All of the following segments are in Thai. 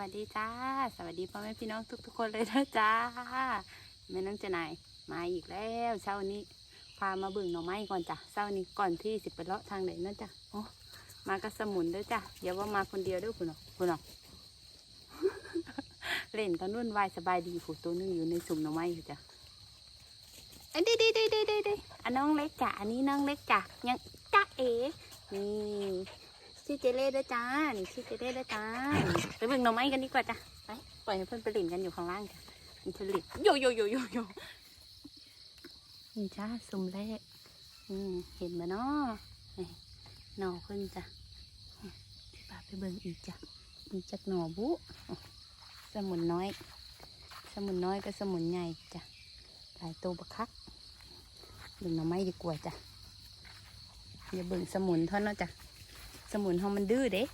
วัสดีจ้า สวัสดีพ่อแม่พี่น้องทุก ๆ คนเลยนะจ้าแม่น้องเจะนายมาอีกแล้วเช้านี้พามาเบิ่งหน่อไม้ก่อนจ้ะเช้านี้ก่อนที่สิบไปเลาะทางไหนนั่นจ้ะโอ้มากับสมุนเด้วยจ้ะอย่าว่ามาคนเดียวด้วยคุณเนาะคุณเนาะเล่นกันนุ่นวายสบายดีผู้ตัวนึงอยู่ในสุ่มหน่อไม้อยู่จ้ะอันดีดีดีดีดีดีอันน้องเล็กจ้ะอันนี้น้องเล็กจ้ะยังจ้าเอ๋นี่ ชื่อเจเล่ด้วยจ้านี่ชื่อเจเล่ด้วยจ้าไปเบิ่งหน่อไม้กันดีกว่าจ้ะไปปล่อยให้เพื่อนไปเล่นกันอยู่ข้างล่างจ้ะมันผลิตโยโยโยโยโยนี่จ้าสุ่มแรกอืมเห็นไหมเนาะนี่หน่อเพิ่นจ้ะนี่พาไปเบิ่งอีกจ้ะมีจักหน่อบุสมุนน้อย สมุนน้อยก็สมุนใหญ่จ้ะหลายตัวบักคักเบิ่งหน่อไม้ดีกว่าจ้ะอย่าเบิ่งสมุนเท่านั้นจ้ะ สมุนเฮามันดื้อเด้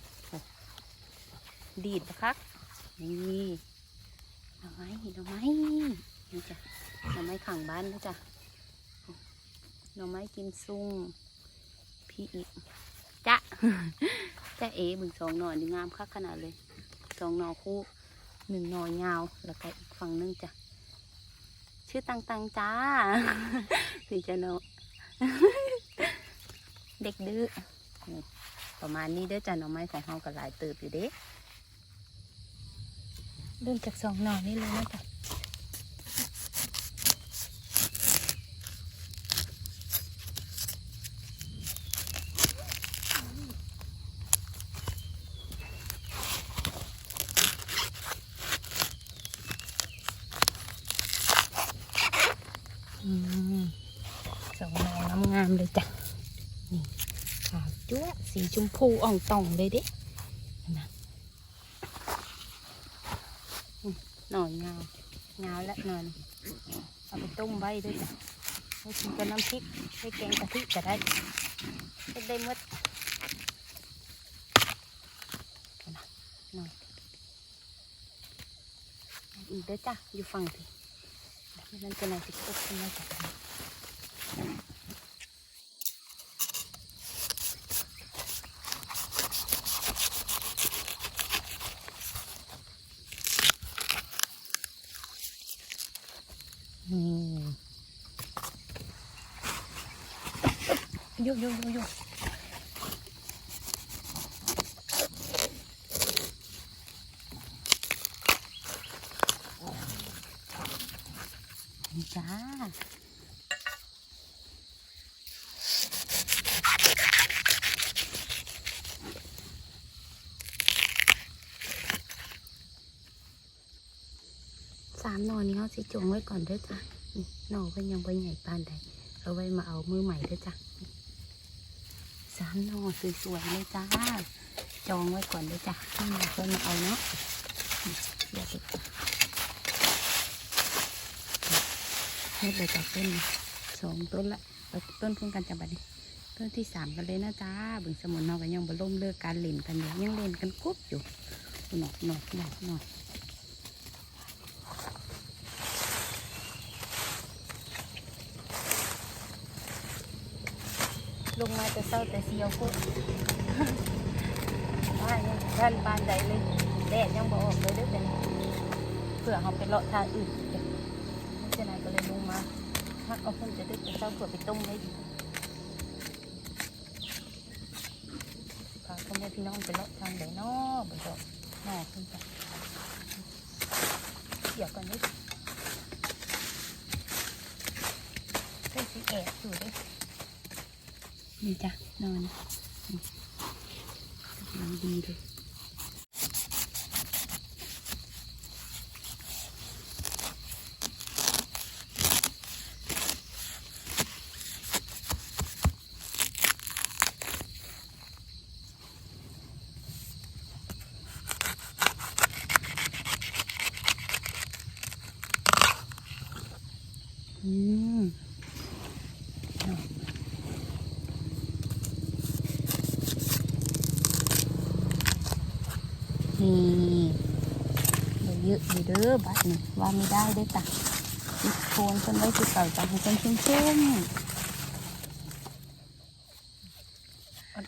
ดีดปะครับนี่หน่อไม้หน่อไม้นี่จ้ะหน่อไม้ขังบ้านแล้วจ้ะหน่อไม้กินซุ่งพี่อีกจ้ะจ้ะเอ๋บึงสองหน่อนี่งามคักขนาดเลยสองหน่อคู่หนึ่งหน่อยาวแล้วก็อีกฝั่งนึงจ้ะชื่อตังตังจ้าถึงจะนเด็กดื้อ ประมาณนี้เด้อจ้ะหน่อไม้ของเฮาก็หลายเติบอยู่เด้เริ่มจากสองหน่อนี่เลยนะจ๊ะอืมสองหน่องามๆเลยจ้ะ ขาวจั๊วะสี ชมพูอ่องต่องเลยเด้นะหน่อยเงาวงาและหน่อยเอาไปต้มไว้ด้วยจ้ะให้กินกับน้ำพริกให้แกงกะทิก็ได้เฮ็ได้มดนะหน่อยอีกด้อจ้ะอยู่ฝั่งที่แล้วมันจะไหนติดตกขึ้นมาจากไหน โยโยโยโยนี่จ้าสามหนอนี้เขาสิจงไว้ก่อนเด้อจ้ะนี่นอเพิ่นยังบ่ใหญ่ปานใดเอาไว้มาเอามือใหม่เด้อจ้ะ สามหนอสวยๆเลยจ้า จองไว้ก่อนเด้อจ้ะให้มาเพิ่นมาเอาเนาะเดี๋ยวติดจ้ะเฮ็ดเลยจ้ะต้นสองต้นละต้นเพิ่งกันจะบัดนี้ต้นที่สามกันเลยนะจ้าบึงสมุนเนาะก็ยังบ่ล่มเลิกการเล่นกันอยู่ยังเล่นกันกุ๊บอยู่หนอกหนอกหนอกหนอก ลงมาแต่เศร้าแต่เสียวกุ๊บบ้านยังท่านบ้านใดเลยแดดยังบออกเลยด้วยแต่เผื่อเขาไปเลาะทางอื่นเดี๋ยวไม่ใช่ไหนก็เลยลงมาพักเอาพุ่นจะได้แต่เศร้าเผื่อไปต้มไว้ดีพาพ่อแม่พี่น้องไปเลาะทางใดนนอบ่ดอกนอขึ้นไปเดี๋ยวก่อนนิดเพื่อนสิแอบอยู่ด้วย นี่จ้ะนอนดีเลยอืม นี่ เด้อบัดนี่ว่าไม่ได้เด้อจ้ะติดโคนจนไว้ที่เก่าจ้ะให้เป็นชุ่ม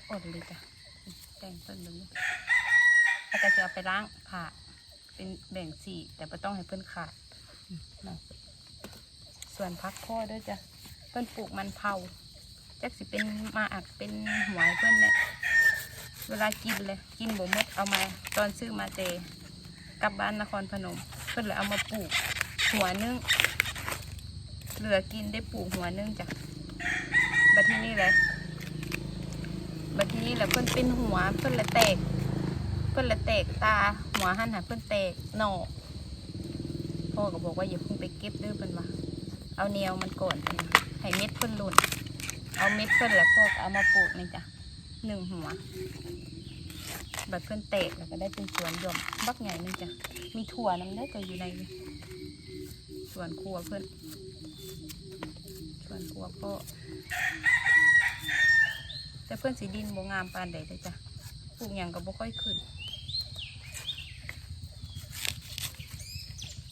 ๆอดๆเลยจ้ะแต่งเพิ่นเลยแล้วก็จะเอาไปล้างผ่าเป็นแบ่งสี่แต่ไม่ต้องให้เพื่อนขาด ส่วนพักพ่อด้วยจ้ะเพื่อนปลูกมันเผาจักสิเป็นมาอักเป็นหัวเพื่อนเนี่ยเวลากินเลย กินบ่มดเอามา ตอนซื้อมาเต กลับบ้านนครพนม เพื่อนเลยเอามาปลูกหัวนึงเหลือกินได้ปลูกหัวนึงจ้ะบัดที่นี่เลยบัดที่นี่แหละเพื่อนเป็นหัวเพื่อนละแตก เพื่อนละแตกตาหัวหันหาเพื่อนแตกหนอพ่อก็บอกว่าอย่าเพิ่งไปเก็บด้อเพื่อนว่าเอาแนวมันก่อนเพิ่นว่าให้เม็ดเพื่อนหล่นเอาเม็ดเพื่อนแล้วพ่อก็เอามาปลูกนี่จ้ะหนึ่งหัว แบบเพื่อนแตกแล้วก็ได้เป็นสวนหย่อมบักใหญ่นึงจ้ะมีถั่วน้ำได้ก็อยู่ในสวนครัวเพื่อนสวนครัวพ่อแต่เพื่อนสีดินบ่งามปานใดเลยจ้ะปลูกอย่างก็บ่ค่อยขึ้น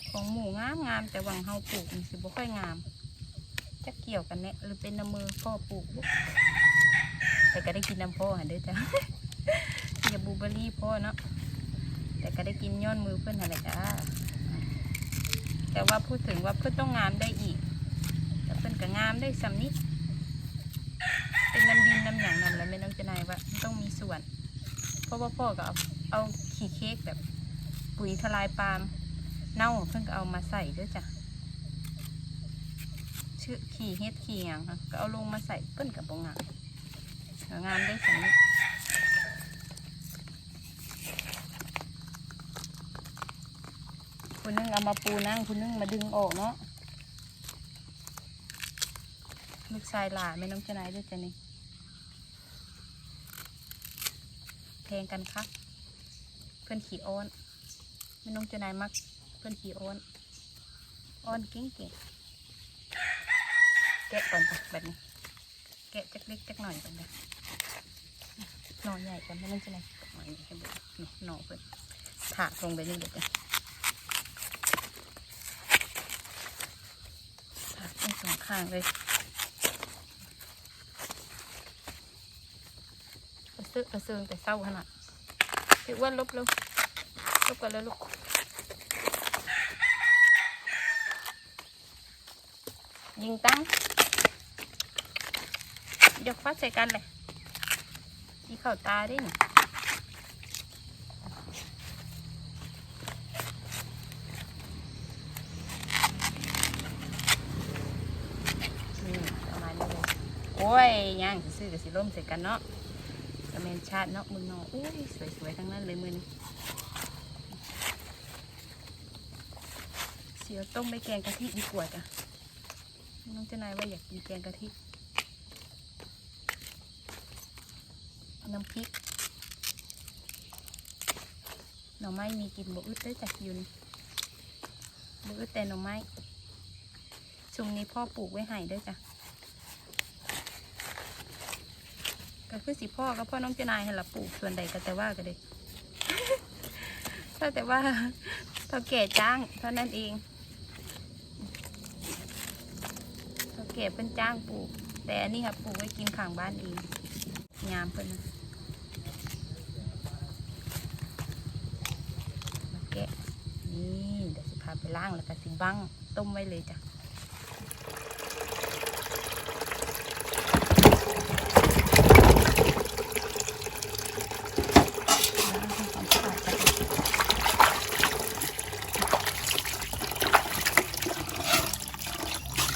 ของหมูงามงามแต่วังเฮาปลูกมันสิบ่ค่อยงามจะเกี่ยวกันเนี่ยหรือเป็นน้ำมือพ่อปลูก แต่ก็ได้กินน้ำพ่อหันเด้อจ้ะ อย่บูเบอรี่พ่อเนาะแต่ก็ได้กินย้อนมือเพื่อนอะไรจ้าแต่ว่าพูดถึงว่าเพื่อนต้องงามได้อีกแต่เพื่อนก็งามได้สำนิดเป็นน้ำดินน้ำอย่างนั้นแหล้วไม่ต้องจะนายว่าต้องมีส่วน เพราะว่าพ่อก็เอาเอาขี้เค้กแบบ ปุ๋ยทลายปาล์มเน่าเพิ่งก็เอามาใส่ด้วยจ้ะชื่อขี่เฮ็ดขี่อย่างค่ะก็เอาลงมาใส่เปิ้นกับบงามงามได้สันนิด คุณนึงเอามาปูนั่งคุณนึงมาดึงออกเนาะลูกชายหลานไม่น้องจะไหนายด้วยจ้ะนี่แทงกันครับ เพื่อนขี่อ้อนไม่น้องเจะนายมัก เพื่อนขี่อ้อนอ้อนเก่งเก่งๆแกะก่อนจ้ะแบบนี้ แกะจักเล็กจักหน่อยก่อนนะหน่อใหญ่ก่อนไม่น้องเจะนายหน่อยให้เบุหน่อเพื่อนถากลงไปนี่เดี๋ยวจ้ะถากทั้งสอง ข้างเลยกระเซาะกระเซิงแต่เศร้าขนาดถือว่าลบเร็วลบกันแล้วลูกยิงตั้งยกฟัดใส่กันเลยที่เข่าตาไดิหนนี่ประมาณนี้เลย โอ้ยย่างซื้อกับสิล่มใส่กันเนาะกระเมนชาติเนาะมึงเนาะอุ้ยสวยๆทั้งนั้นเลยมือนเสียวต้มไปแกงกะทิดีกว่าจ้ะน้องเจ้านายว่าอยากกินแกงกะทิน้ำพริกหน่อไม้มีกินบอึดได้จากยุนบอึดแต่หน่อไม้ช่วงนี้พ่อปลูกไว้ให้ด้วยจ้ะ ก็คือสิพ่อก็พ่อน้องเจนายให้ละปลูกส่วนใดก็แต่ว่าก็เลยถ้าแต่ว่าเท่าแก่จ้างเท่านั้นเองเท่าแก่เป็นจ้างปลูก แต่อันนี้ครับปลูกไว้กินข้างบ้านเองงามเพิ่นนะมาแกะนี่เดี๋ยวสิพาไปล้างแล้วก็สิบั้งต้มไว้เลยจ้ะ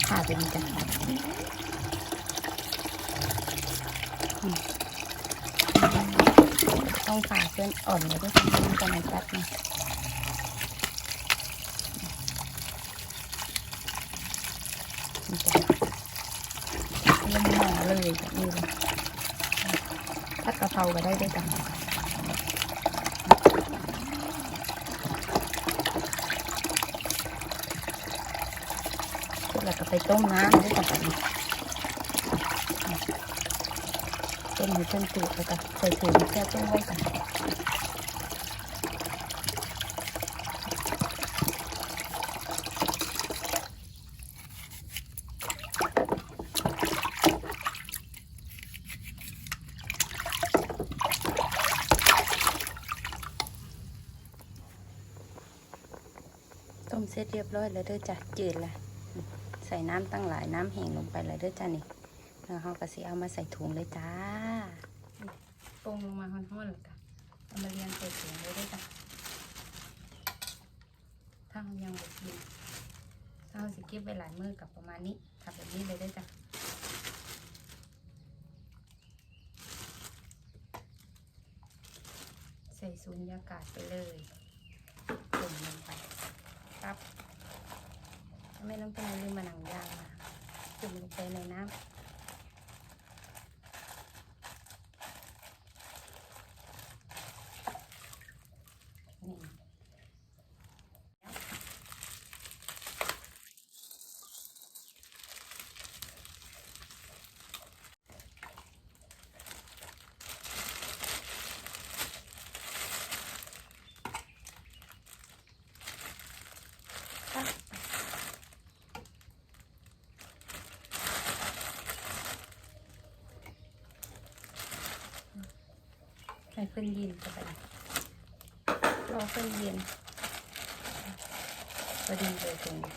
ผ่าเป็นจ้ะต้องผ่าเส้น อ่อนแล้วก็ทำกันในแป๊บนึงนี่จ้ะเริ่มหม้อเลยแบบนี้เลยผัดกะเพราก็ได้ด้วยจ้ะแล้วก็ไปต้มน้ำด้วยกัน ต้มให้เพิ่มตูดแล้วก็ใส่ถุงแช่ต้มไว้กันต้มเสร็จเรียบร้อยแล้วเด้อจ้ะจืดละใส่น้ำตั้งหลายน้ำแห้งลงไปแล้วเด้อจ้ะนี่ แล้วเขาก็สิเอามาใส่ถุงเลยจ้าปรุงลงมาห้อนๆเลยจ้ะเอามาเรียงใส่ถุงเลยเด้จ้ะถ้าเรายังบดกินถ้าเราสิเก็บไว้หลายมือกับประมาณนี้ทำแบบนี้เลยเด้จ้ะใส่สูญญากาศไปเลยจุ่มลงไปครับไม่ต้องเป็นลืมมาหนังยางมาจุ่มลงไปในน้ำ นี่ครับ ให้เพิ่นยินเข้าไปรอเพิ่นเย็นพอดีเลยตรงนี้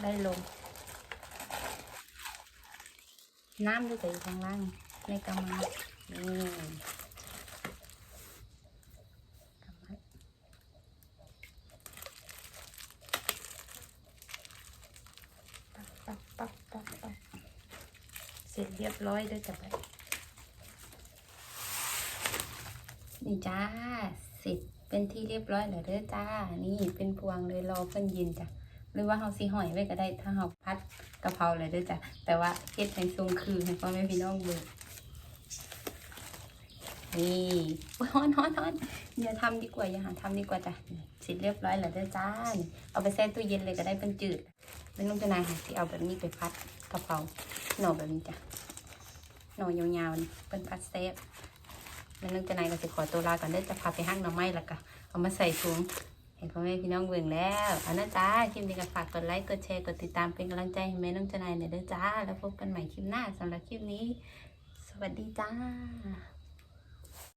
ได้ลงน้ำด้วยแต่อยู่ข้างล่างในกำมังนี่เสร็จเรียบร้อยด้วยจ้ะไป นี่จ้าเสร็จเป็นที่เรียบร้อยแล้วเด้อจ้า นี่เป็นพวงเลยรอเพิ่นเย็นจ้ะหรือว่าเฮาสิหอยไว้ก็ได้ถ้าเฮาพัดกะเพราเลยเด้อจ้ะแต่ว่าเฮ็ดในทรงคือให้พ่อแม่พี่น้องเบิ่งนี่ฮ้อนฮ้อนฮ้อนอย่าทำดีกว่าอย่าหาทำดีกว่าจ้ะเสร็จเรียบร้อยแล้วเด้อจ้านี่เอาไปแช่ตู้เย็นเลยก็ได้เป็นจืดเป็นลูกจะนายค่ะที่เอาแบบนี้ไปพัดกะเพราหน่อแบบนี้จ้ะหน่อยาวๆเป็นพัดแซ่ บเป็นลูกจะนายก็จะขอตัวลาก่อนเด้อจะพาไปห้างหน่อไม้แล้วก็เอามาใส่ถุงเห็นพ่อแม่พี่น้องเบิ่งแล้วเอานะจ้าคลิปนี้ก็ฝากกดไลค์กดแชร์กดติดตามเป็นกำลังใจให้แม่น้องเจนายหน่อยเด้อจ้า แล้วพบกันใหม่คลิปหน้าสำหรับคลิปนี้ สวัสดีจ้า